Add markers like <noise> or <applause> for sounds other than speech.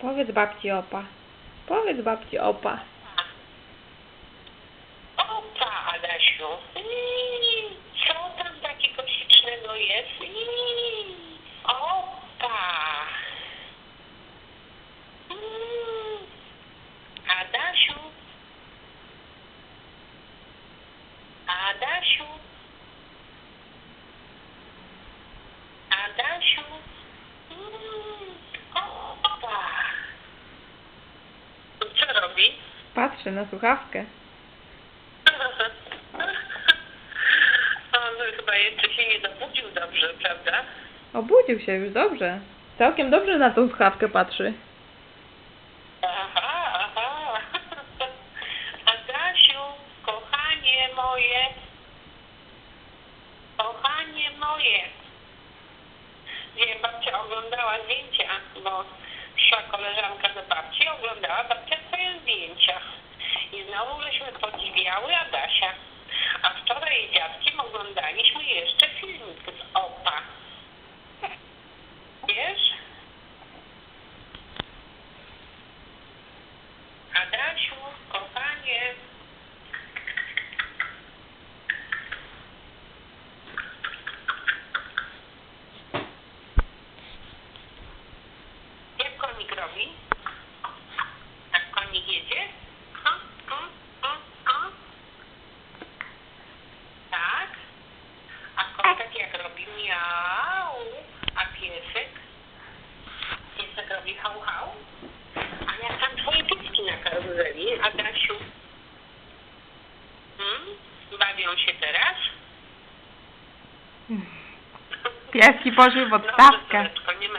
Powiedz babci opa. Powiedz babci opa. Opa, Adasiu. Patrzy na słuchawkę. <laughs> On chyba jeszcze się nie dobudził dobrze, prawda? Obudził się już dobrze. Całkiem dobrze na tą słuchawkę patrzy. Aha, aha. <laughs> Adasiu, kochanie moje. Kochanie moje. Nie, babcia oglądała zdjęcia, bo koleżanka do babci, oglądała babcia twoje zdjęcia. I znowu żeśmy podziwiały Adasia. A wczoraj z dziadkiem oglądaliśmy jeszcze filmik z OPA. Wiesz? Adasiu, kochanie. Bawią się teraz? Pieski poszły w Dobrze, odstawkę. nie ma